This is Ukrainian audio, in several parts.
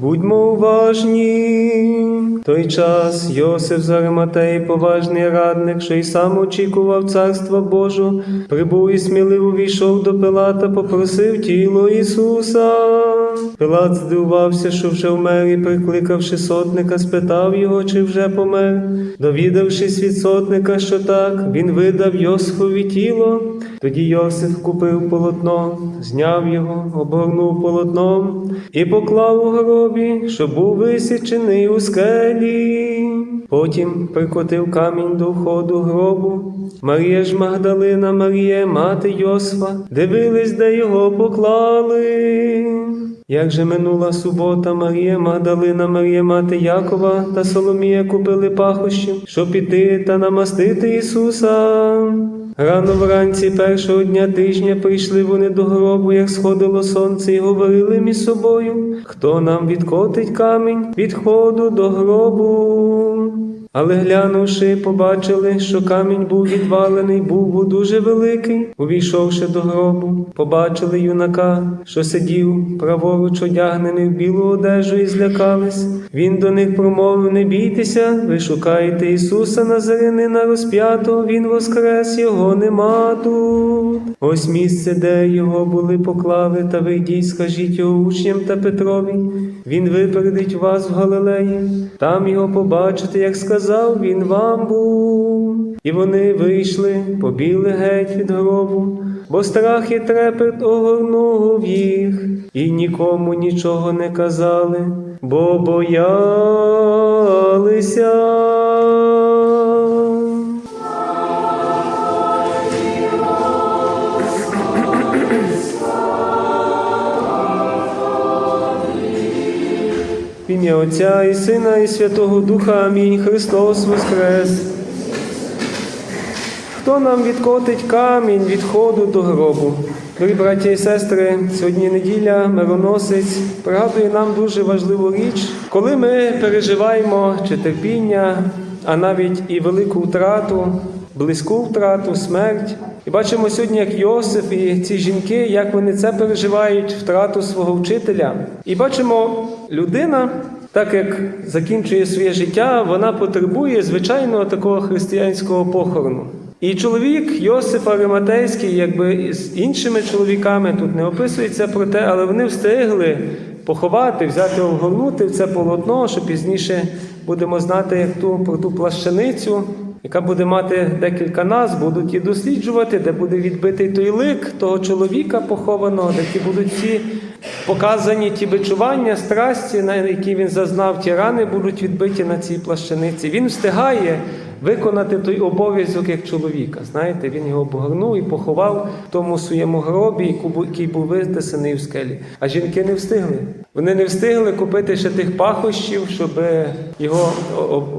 Будьмо уважні. Той час Йосиф з поважний радник, що й сам очікував царства Божого, прибув і сміливо війшов до Пилата, попросив тіло Ісуса. Пилат здивувався, що вже вмер, і прикликавши сотника, спитав його, чи вже помер. Довідавшись від сотника, що так, він видав Йосифові тіло. Тоді Йосиф купив полотно, зняв його, обгорнув полотном і поклав у гробі, що був висічений у скелі. Потім прикотив камінь до входу гробу. Марія ж Магдалина, Марія, мати Йосифа, дивились, де його поклали. Як же минула субота, Марія Магдалина, Марія мати Якова та Соломія купили пахощі, щоб піти та намастити Ісуса. Рано вранці першого дня тижня прийшли вони до гробу, як сходило сонце, і говорили між собою, хто нам відкотить камінь від ходу до гробу. Але глянувши, побачили, що камінь був відвалений, був дуже великий. Увійшовши до гробу, побачили юнака, що сидів праворуч одягнений в білу одежу, і злякались. Він до них промовив: Не бійтеся, ви шукаєте Ісуса Назарянина розп'ятого, Він воскрес, його нема тут. Ось місце, де його були поклали, та вийдіть, скажіть його учням та Петрові. Він випередить вас в Галилеї, там його побачите, як сказав він вам був. І вони вийшли, побігли геть від гробу, бо страх і трепет огорнув їх, і нікому нічого не казали, бо боялися. Ім'я Отця і Сина, і Святого Духа. Амінь. Христос Воскрес. Хто нам відкотить камінь від ходу до гробу? Дорогі браті і сестри, сьогодні неділя, мироносець пригадує нам дуже важливу річ, коли ми переживаємо чи терпіння, а навіть і велику втрату, близьку втрату, смерть. І бачимо сьогодні, як Йосиф і ці жінки, як вони це переживають, втрату свого вчителя. І бачимо, людина, так як закінчує своє життя, вона потребує звичайного такого християнського похорону. І чоловік Йосиф Ариматейський, якби з іншими чоловіками, тут не описується про те, але вони встигли поховати, взяти, обгорнути в це полотно, що пізніше будемо знати як ту, про ту плащаницю, яка буде мати декілька назв, будуть і досліджувати, де буде відбитий той лик того чоловіка похованого, де ті будуть всі показані ті бичування, страсті, на які він зазнав, ті рани будуть відбиті на цій плащаниці. Він встигає виконати той обов'язок як чоловіка. Знаєте, він його обгорнув і поховав в тому своєму гробі, який був витисаний в скелі. А жінки не встигли. Вони не встигли купити ще тих пахощів, щоб його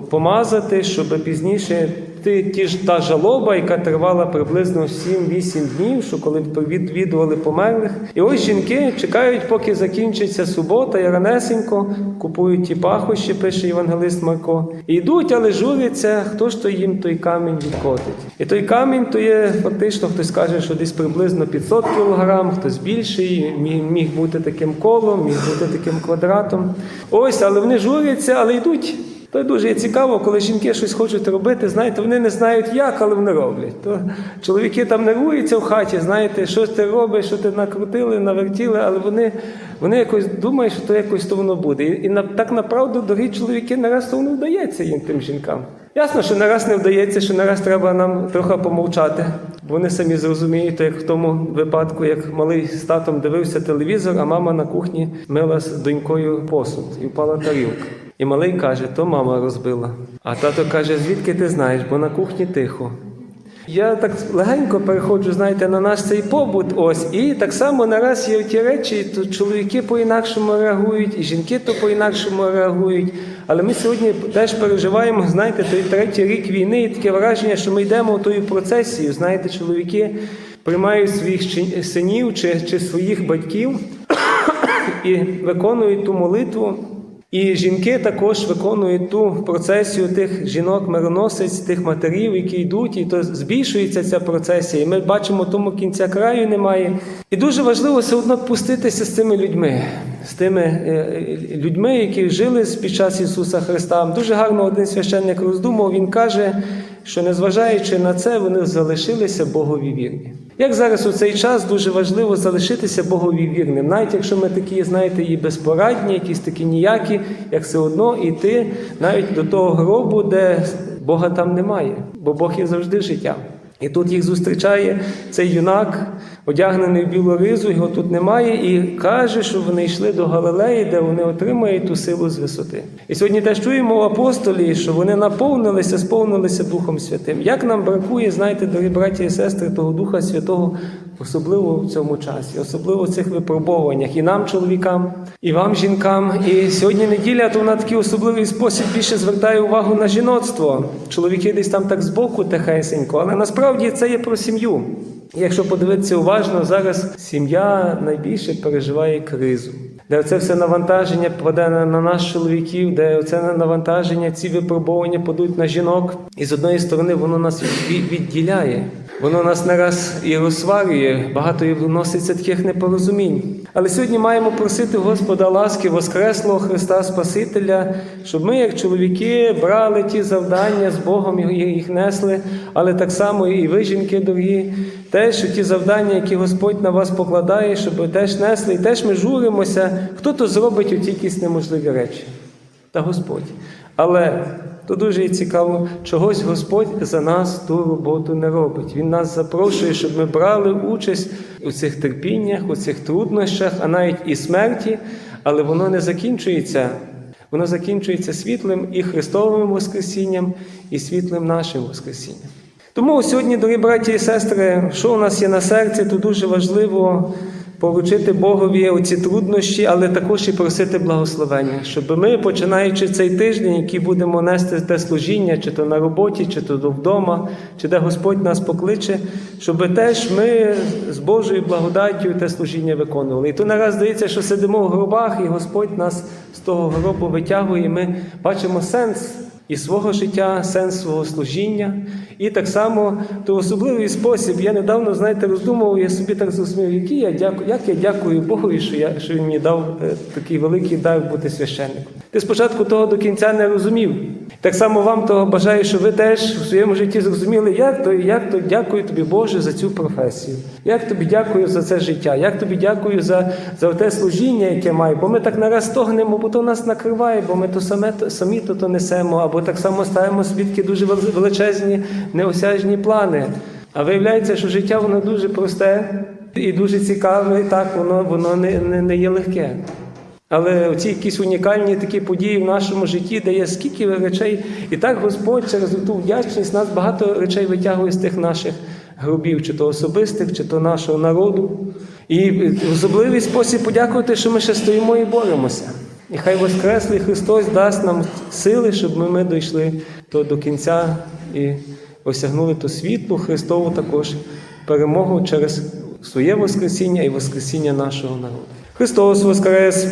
помазати, щоб пізніше ті, ті ж та жалоба, яка тривала приблизно 7-8 днів, що коли відвідували померлих. І ось жінки чекають, поки закінчиться субота, і ранесенько купують ті пахощі, пише євангелист Марко. І йдуть, але журяться, хто ж то їм той камінь відкотить. І той камінь то є фактично, хтось каже, що десь приблизно 500 кілограм, хтось більший, міг бути таким колом, міг бути таким квадратом. Ось, але вони журяться, але йдуть. То дуже цікаво, коли жінки щось хочуть робити, знаєте, вони не знають як, але вони роблять. То чоловіки там нервуються в хаті, знаєте, що ти робиш, що ти накрутили, навертіли, але вони вони якось думають, що то якось то воно буде. І, і на, так направду, дорогі чоловіки, не раз то воно вдається їм тим жінкам. Ясно, що не раз не вдається, що не раз треба нам трохи помовчати. Бо вони самі зрозуміють, як в тому випадку, як малий з татом дивився телевізор, а мама на кухні мила з донькою посуд і впала тарілка. І малий каже, то мама розбила. А тато каже, звідки ти знаєш, бо на кухні тихо. Я так легенько переходжу, знаєте, на наш цей побут. Ось, і так само нараз є ті речі, то чоловіки по-інакшому реагують, і жінки то по-інакшому реагують. Але ми сьогодні теж переживаємо, знаєте, той третій рік війни, і таке враження, що ми йдемо тою процесію. Знаєте, чоловіки приймають своїх синів чи, чи своїх батьків і виконують ту молитву. І жінки також виконують ту процесію тих жінок-мироносець, тих матерів, які йдуть, і то збільшується ця процесія. І ми бачимо, тому кінця краю немає. І дуже важливо все одно пуститися з цими людьми, з тими е, людьми, які жили під час Ісуса Христа. Дуже гарно один священник роздумав. Він каже, що незважаючи на це, вони залишилися Богові вірні. Як зараз у цей час дуже важливо залишитися Богові вірним, навіть якщо ми такі, знаєте, і безпорадні, якісь такі ніякі, як все одно йти навіть до того гробу, де Бога там немає, бо Бог є завжди життя. І тут їх зустрічає цей юнак, одягнений в білу ризу, його тут немає, і каже, що вони йшли до Галилеї, де вони отримають ту силу з висоти. І сьогодні теж чуємо у апостолі, що вони наповнилися, сповнилися Духом Святим. Як нам бракує, знаєте, дорогі браті і сестри, того Духа Святого, особливо в цьому часі, особливо в цих випробуваннях, і нам, чоловікам, і вам, жінкам. І сьогодні неділя, то вона такий особливий спосіб більше звертає увагу на жіноцтво. Чоловіки десь там так збоку тихесенько, але насправді це є про сім'ю. Якщо подивитися уважно, зараз сім'я найбільше переживає кризу, де це все навантаження паде на, на нас, чоловіків, де це навантаження, ці випробування падуть на жінок. І з одної сторони воно нас від- відділяє. Воно нас не раз і розсварює, багато і вноситься таких непорозумінь. Але сьогодні маємо просити Господа ласки Воскреслого Христа Спасителя, щоб ми, як чоловіки, брали ті завдання з Богом їх несли, але так само і ви, жінки дорогі, теж ті завдання, які Господь на вас покладає, щоб ви теж несли, і теж ми журимося, хто то зробить оті якісь неможливі речі. Та Господь. Але то дуже цікаво, чогось Господь за нас ту роботу не робить. Він нас запрошує, щоб ми брали участь у цих терпіннях, у цих труднощах, а навіть і смерті, але воно не закінчується. Воно закінчується світлим і Христовим Воскресінням, і світлим нашим Воскресінням. Тому сьогодні, дорогі браті і сестри, що у нас є на серці, то дуже важливо поручити Богові оці труднощі, але також і просити благословення, щоб ми, починаючи цей тиждень, який будемо нести те служіння, чи то на роботі, чи то вдома, чи де Господь нас покличе, щоб теж ми з Божою благодаттю те служіння виконували. І то нараз здається, що сидимо в гробах, і Господь нас з того гробу витягує. і Ми бачимо сенс і свого життя, сенс свого служіння. І так само то особливий спосіб. Я недавно, знаєте, роздумував, я собі так зрозумів, який я дякую, як я дякую Богові, що я що він мені дав е, такий великий дар бути священником. Ти спочатку того до кінця не розумів. Так само вам того бажаю, що ви теж в своєму житті зрозуміли, як то, як то дякую тобі, Боже, за цю професію. Як тобі дякую за це життя, як тобі дякую за, за те служіння, яке маю. Бо ми так нараз стогнемо, бо то нас накриває, бо ми то саме самі то, то несемо, або так само ставимо свідки дуже величезні, неосяжні плани. А виявляється, що життя воно дуже просте і дуже цікаве, і так воно, воно не, не, не є легке. Але ці якісь унікальні такі події в нашому житті, де є скільки речей, і так Господь через ту вдячність нас багато речей витягує з тих наших гробів, чи то особистих, чи то нашого народу. І особливий спосіб подякувати, що ми ще стоїмо і боремося. І хай Воскреслий Христос дасть нам сили, щоб ми, ми дійшли то до кінця і осягнули ту світлу Христову також перемогу через своє Воскресіння і Воскресіння нашого народу. Христос Воскрес!